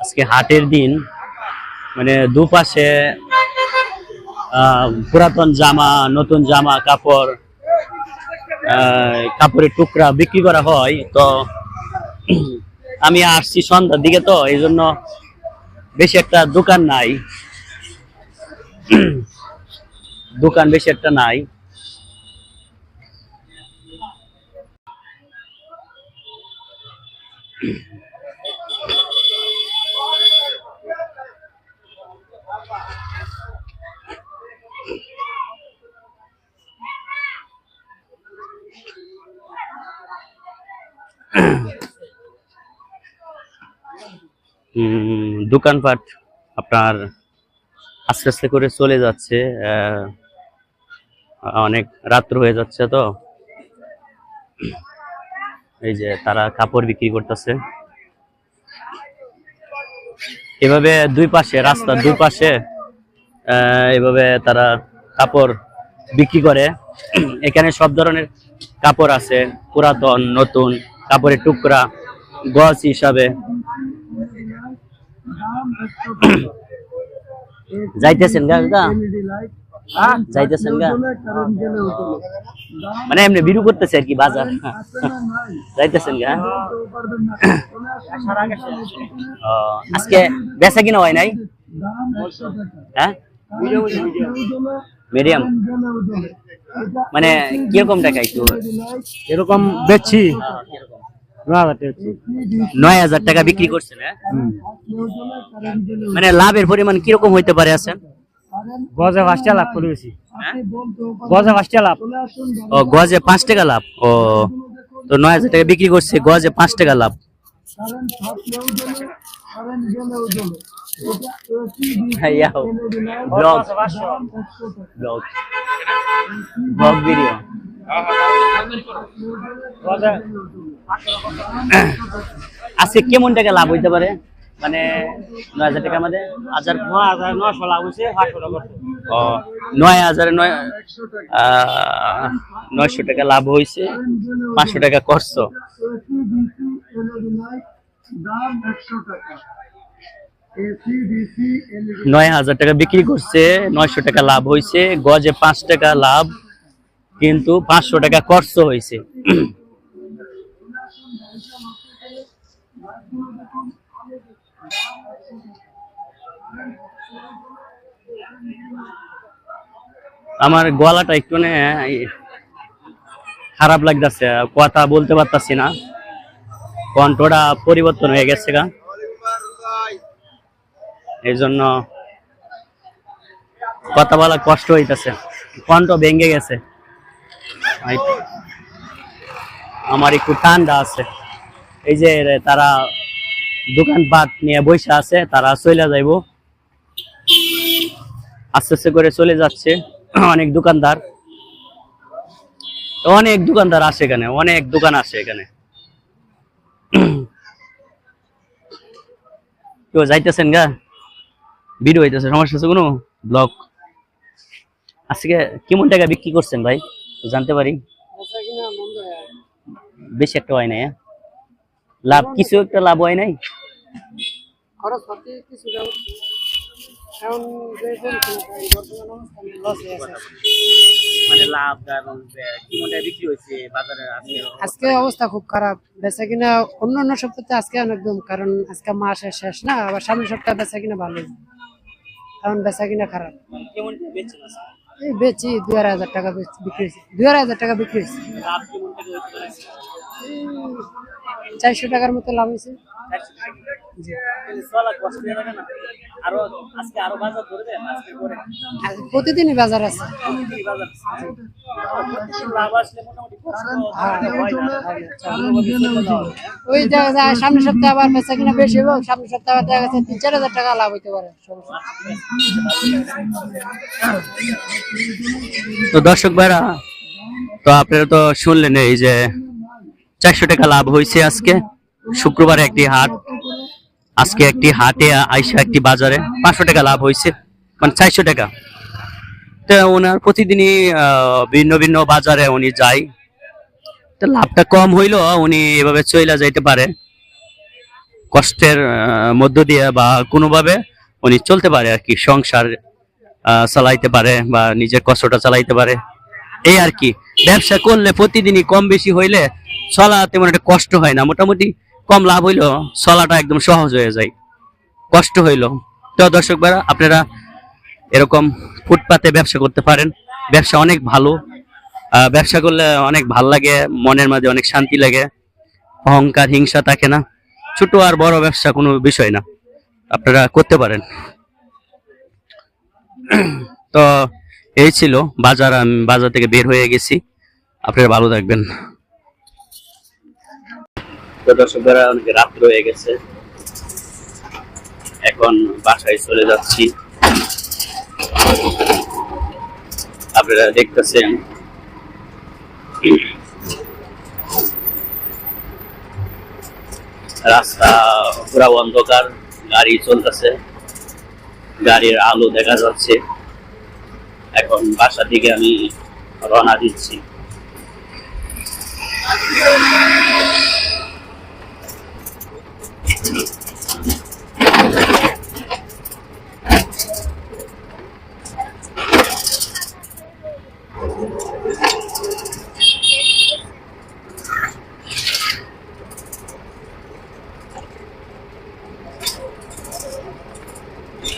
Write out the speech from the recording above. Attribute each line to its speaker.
Speaker 1: আজকে হাটের দিন মানে দুপাশে পুরাতন জামা, নতুন জামা, কাপড় কাপড়ের টুকরা বিক্রি করা হয়। তো আমি আসছি সন্ধ্যার দিকে তো, এই জন্য বেশি একটা দোকান নাই। দোকান বেশি একটা নাই। দোকানপাট আপনার আস্তে আস্তে করে চলে যাচ্ছে অনেক রাত্র হয়ে যাচ্ছে তো। এই যে তারা কাপড় বিক্রি করতেছে। এভাবে দুই পাশে, রাস্তার দুই পাশে এভাবে তারা কাপড় বিক্রি করে। এখানে সব ধরনের কাপড় আছে, পুরাতন, নতুন, কাপড়ের টুকরা, গজ হিসাবে। যাইতেছেন গা যাইতেছেন গা। মানে এমনি বিরু করতেছে আর কি বাজার। যাইতেছেন গা। আজকে বেচা কিনা হয় নাই? হ্যাঁ? মিডিয়াম। মানে কীরকম টাকা একটু?
Speaker 2: এরকম বেচছি। নয় হাজার টাকা
Speaker 1: বিক্রি করছেন হ্যাঁ? মানে লাভের পরিমাণ কীরকম হইতে পারে আছেন?
Speaker 2: গজে পাঁচটা লাভ করে বেশি।
Speaker 1: হ্যাঁ?
Speaker 2: গজে পাঁচটা লাভ।
Speaker 1: ও গজে পাঁচ টাকা লাভ। ও তো নয় হাজার টাকা বিক্রি করছে গজে পাঁচ টাকা লাভ। ব্লগ। ব্লগ। Blog video.
Speaker 2: গজে।
Speaker 1: আজকে কেমন টাকা লাভ হইতে পারে? মানে নয় হাজার টাকার মধ্যে হাজার
Speaker 2: নয় হাজার নশো লাভ হয়েছে টাকা
Speaker 1: ও নয় হাজার নয় নয়শো টাকা লাভ হয়েছে পাঁচশো টাকা করছ। নয় হাজার টাকা বিক্রি করছে নয়শো টাকা লাভ হয়েছে গজে পাঁচ টাকা লাভ কিন্তু পাঁচশো টাকা খরচ হয়েছে। আমার গলাটা একটু খারাপ লাগতেছে, কথা বলতে পারতাছি না। কণ্ঠটা পরিবর্তন হয়ে গেছে গা। এই জন্য কথা বলা কষ্ট হইতেছে, কণ্ঠ ভেঙে গেছে। আমার একটু ঠান্ডা আছে। এই যে তারা দোকানপাট নিয়ে বসে আছে, তারা চলে যাইব। আস্তে আস্তে করে চলে যাচ্ছে অনেক দোকানদার। অনেক দোকানদার আসে এখানে, অনেক দোকান আসে এখানে। কেউ যাইতেছেন গা? ভিডিও হইতেছে, সমস্যা আছে কোনো? ব্লগ? আজকে কেমন টাকা বিক্রি করছেন ভাই? জানতে পারি। বেশি একটা হয় নাই হ্যাঁ? লাভ, কিছু একটা লাভ হয় নাই?
Speaker 3: খরচ পাতি কিছুটা এখন যে বর্তমান অবস্থানে লস আছে
Speaker 1: মানে লাভ এবং কেমন বিক্রি হয়েছে? বাজারে আজকে
Speaker 3: অবস্থা খুব খারাপ। বেচা কিনা অন্য অন্য সপ্তাহে আজকে একদম কারণ আজকে মাসের শেষ না আবার সামনের সপ্তাহে বেচা কিনা ভালো। এখন বেচা কিনা খারাপ।
Speaker 1: বেচছেন
Speaker 3: এই বেচি দুই আড়াই হাজার টাকা বিক্রি হয়েছে। দুই আড়াই হাজার টাকা বিক্রি হয়েছে? চারশো টাকার মতো লাভ হয়েছে।
Speaker 1: তাহলে চলা কষ্ট যাবে না? আরও আজকে আরও বাজার ধরবে আজকে করে।
Speaker 3: প্রতিদিনই বাজার আছে।
Speaker 1: প্রতিদিনই বাজার প্রতিদিন লাভ আসলে মোটামুটি কষ্ট
Speaker 3: হ্যাঁ। ওই দেখা যায় সামনের সপ্তাহে আবার বেচা কিনা বেশি হোক সামনের সপ্তাহে দেখা যাচ্ছে তিন চার হাজার টাকা লাভ হইতে পারে
Speaker 1: তো দর্শক ভাইরা তো আপনারা তো শুনলেন এই যে চারশো টাকা লাভ হয়েছে আজকে। শুক্রবার একটি হাট। আজকে একটি হাটে আইসা একটি বাজারে পাঁচশো টাকা লাভ হয়েছে মানে চারশো টাকা। তো ওনার প্রতিদিনই ভিন্ন ভিন্ন বাজারে উনি যায়। তো লাভটা কম হইল, উনি এভাবে চইলা যাইতে পারে। কষ্টের মধ্য দিয়ে বা কোনোভাবে উনি চলতে পারে আর কি, সংসার চালাইতে পারে বা নিজের কষ্টটা চালাইতে পারে। এই আর কি, ব্যবসা করলে প্রতিদিনই কম বেশি হইলে চলা তেমন একটা কষ্ট হয় না। মোটামুটি কম লাভ হইলেও চলাটা একদম সহজ হয়ে যায়। কষ্ট হইল। তো দর্শক ভাইরা, আপনারা এরকম ফুটপাতে ব্যবসা করতে পারেন। ব্যবসা অনেক ভালো। ব্যবসা করলে অনেক ভালো লাগে, মনের মাঝে অনেক শান্তি লাগে। অহংকার, হিংসা থাকে না। ছোট আর বড় ব্যবসা কোনো বিষয় না। আপনারা করতে পারেন। তো এই ছিল বাজার, আমি বাজার থেকে বের হয়ে গেছি। আপনারা ভালো থাকবেন। তো দর্শকরা অনেক রাত্র হয়ে গেছে। এখন বাসায় চলে যাচ্ছি। আপনারা দেখতেছেন। রাস্তা পুরা অন্ধকার, গাড়ি চলতেছে। গাড়ির আলো দেখা যাচ্ছে। এখন বাসার দিকে আমি রওনা দিচ্ছি। next week.